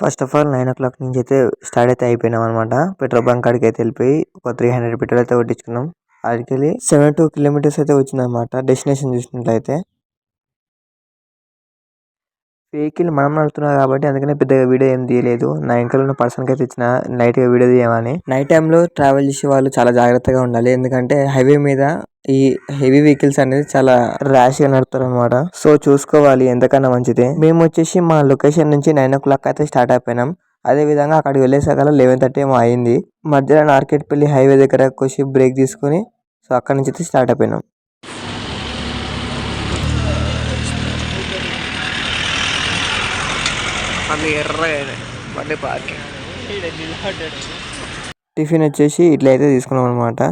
First of all nine o'clock నుంచి అయితే start అయితే అయిపోయినాం అనమాట పెట్రోల్ బంక్ కాడికి అయితే వెళ్ళిపోయి ఒక త్రీ హండ్రెడ్ పెట్రోల్ అయితే కొట్టించుకున్నాం. అక్కడికి వెళ్ళి సెవెన్ టూ కిలోమీటర్స్ అయితే వచ్చింది అనమాట డెస్టినేషన్ చూసినట్లయితే. వెహికల్ మనం నడుతున్నాం కాబట్టి అందుకనే పెద్దగా వీడియో ఏం తీయలేదు. నా వెనకాల ఉన్న పర్సన్కి అయితే ఇచ్చిన నైట్గా వీడియో తీయమని. నైట్ టైంలో ట్రావెల్ చేసే వాళ్ళు చాలా జాగ్రత్తగా ఉండాలి. ఎందుకంటే హైవే మీద ఈ హెవీ వెహికల్స్ అనేది చాలా ర్యాష్గా నడుపుతారు అనమాట సో చూసుకోవాలి ఎంతకన్నా మంచిది. మేము వచ్చేసి మా లొకేషన్ నుంచి నైన్ ఓ క్లాక్ అయితే స్టార్ట్ అయిపోయినాం. అదే విధంగా అక్కడికి వెళ్ళేసరికి లెవెన్ థర్టీ ఏమో అయింది. మధ్యలో నార్కెట్పల్లి హైవే దగ్గర వచ్చి బ్రేక్ తీసుకుని సో అక్కడ నుంచి అయితే స్టార్ట్ అయిపోయినాం. టిఫిన్ వచ్చేసి ఇట్లా అయితే తీసుకున్నాం అనమాట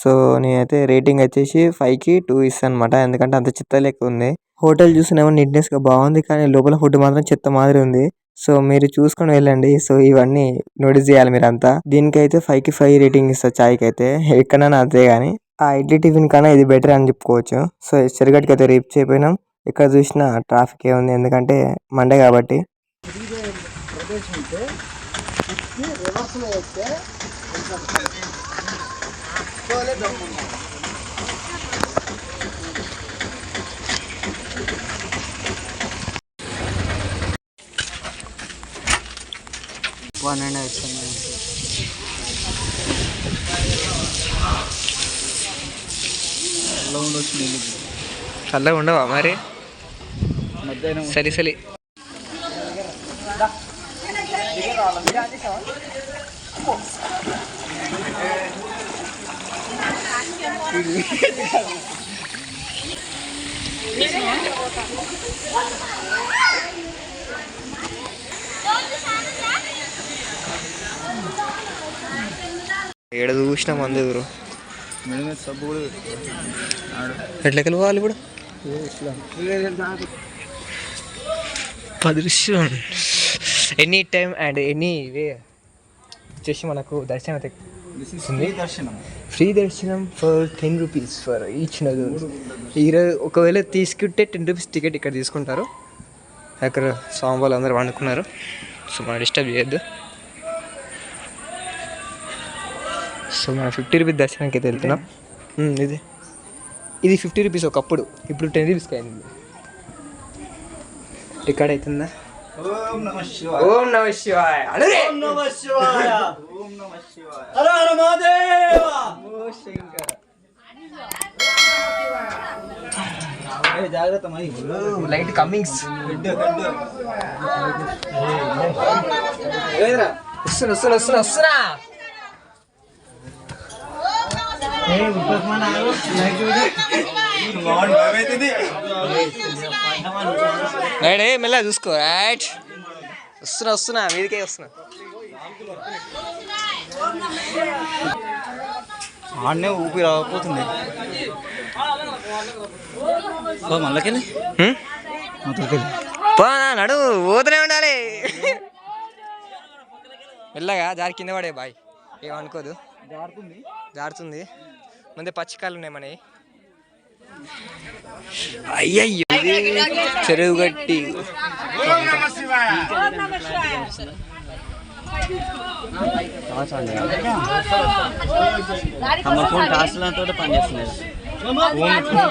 సో నేనైతే రేటింగ్ వచ్చేసి ఫైవ్కి టూ ఇస్తాను అనమాట ఎందుకంటే అంత చెత్త లెక్క ఉంది. హోటల్ చూసినేమో నీట్నెస్గా బాగుంది కానీ లోపల ఫుడ్ మాత్రం చెత్త మాదిరి ఉంది. సో మీరు చూసుకొని వెళ్ళండి. సో ఇవన్నీ నోటీస్ చేయాలి మీరు అంతా దీనికైతే ఫైవ్కి ఫైవ్ రేటింగ్ ఇస్తా చాయ్కి అయితే ఎక్కడైనా అంతే కానీ ఆ ఇడ్లీ టిఫిన్ కన్నా ఇది బెటర్ అని చెప్పుకోవచ్చు. సో చెరగట్టుకి అయితే రేపు చేయపోయినాం ఎక్కడ చూసినా ట్రాఫిక్ ఏ ఉంది. ఎందుకంటే మండే కాబట్టి. వన్ అండ్ వచ్చింది. చల్లగా ఉండవా మరి? సలి సలి. ఏడ చూసిన మంది ఎదురు ఎట్లకి పోవాలి ఇప్పుడు? అదృశ్యం any time and any way వచ్చేసి మనకు దర్శనం అయితే ఫ్రీ దర్శనం for ten rupees for each Nagar ఈరోజు ఒకవేళ తీసుకుంటే టెన్ రూపీస్ టికెట్ ఇక్కడ తీసుకుంటారు. అక్కడ స్వామి వాళ్ళు అందరూ వండుకున్నారు. సో మనం డిస్టర్బ్ చేయొద్దు. సో మనం ఫిఫ్టీ రూపీస్ దర్శనానికి అయితే వెళ్తున్నాం. ఇది. ఇది. ఫిఫ్టీ రూపీస్ ఒకప్పుడు. ఇప్పుడు టెన్ రూపీస్కి అయింది. రికార్డ్ అవుతుందా? ఓం నమ శివాయ. అనురే లైట్ కమింగ్స్ వస్తున్నా వస్తున్నా వస్తున్నా వస్తున్నా. మెల్ల చూసుకో. రైట్ వస్తున్నా వస్తున్నా మీదికే వస్తున్నా. ఆడనే ఊపిరి రాకపోతుంది మళ్ళకెళ్ళి హ్మ్? మొదటికెళ్ళి పో నా నడు పోతూనే ఉండాలి. మెల్లగా జారి కింద పడే బాయ్. ఏమనుకోదు జారుతుంది. జారుతుంది. ముందే పచ్చికాయలు ఉన్నాయి మనవి. అయ్యయ్యో. చెరువు గట్టి. తమ ఫోన్ టాస్లతో పనిచేస్తున్నాయి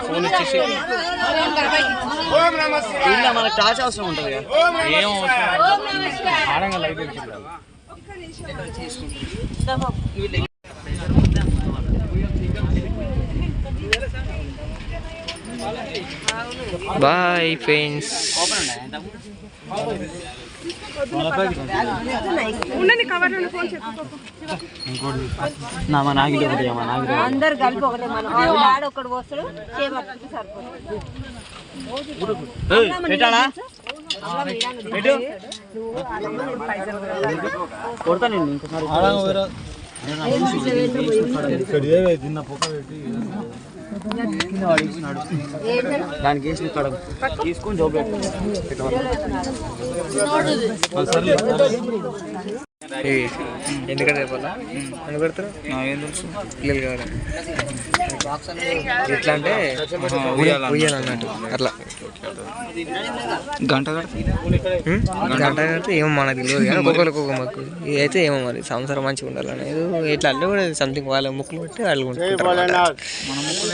ఫోన్ వచ్చేసి ఇలా మనకు టాచ్ అవసరం ఉంటుంది కదా. ఏం అవసరం? ఆడంగా లైట్ వచ్చింది బాయ్ ఫ్రెండ్స్. అందరు కలిపి ఒకటే మనం. ఆడ ఒకటి పోస్తాడు చేపట్టుకుంటే సరిపోతుంది పెట్టాడా కొడతా నేను ఇంకోసారి. కింద పడేసినాడు. దానికి వేసి ఇక్కడ తీసుకొని జోబు పెట్టు. ఎందుకంటే రేపల్లా ఎందుకు పెడతారు? తెలుసు. పిల్లలు కావాలి. ఎట్లా అంటే ఉయ్యాలి అన్నట్టు. అట్లా. గంట? గంట కడితే ఏమో మనకు తెలియదు కానీ ఒక్కొక్కరికి ఒక్కొక్క మొక్కు. అయితే ఏమో మరి సంవత్సరం మంచిగా ఉండాలని. ఏదో ఇట్లా అల్లు కూడా సంథింగ్ వాళ్ళ ముక్కులు పెట్టి వాళ్ళు. మన ముక్కలు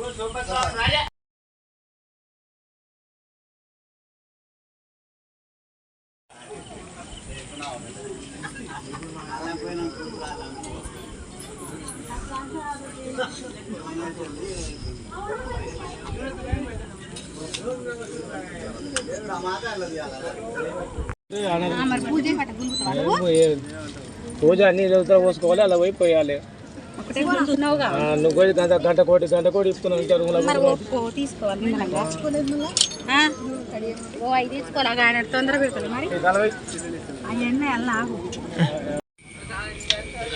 పూజ పూజ అన్ని రోజులు పోసుకోవాలి అలా పోయి పోయాలి. నువ్వు గంట గంట కోటి గంట కోటి ఇస్తున్నావు ఇంకా తీసుకోవాలి నిమ్మలంగా. ఆ? ఓ ఐదు తీసుకోవాలి ఆయన తొందర పెడతాడు మరి. అవన్నీ అలా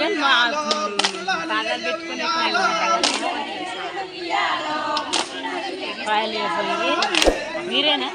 ఈవెన్ మా పాదాలు పెట్టుకునే కాయలు వేసాయి మీరేనా?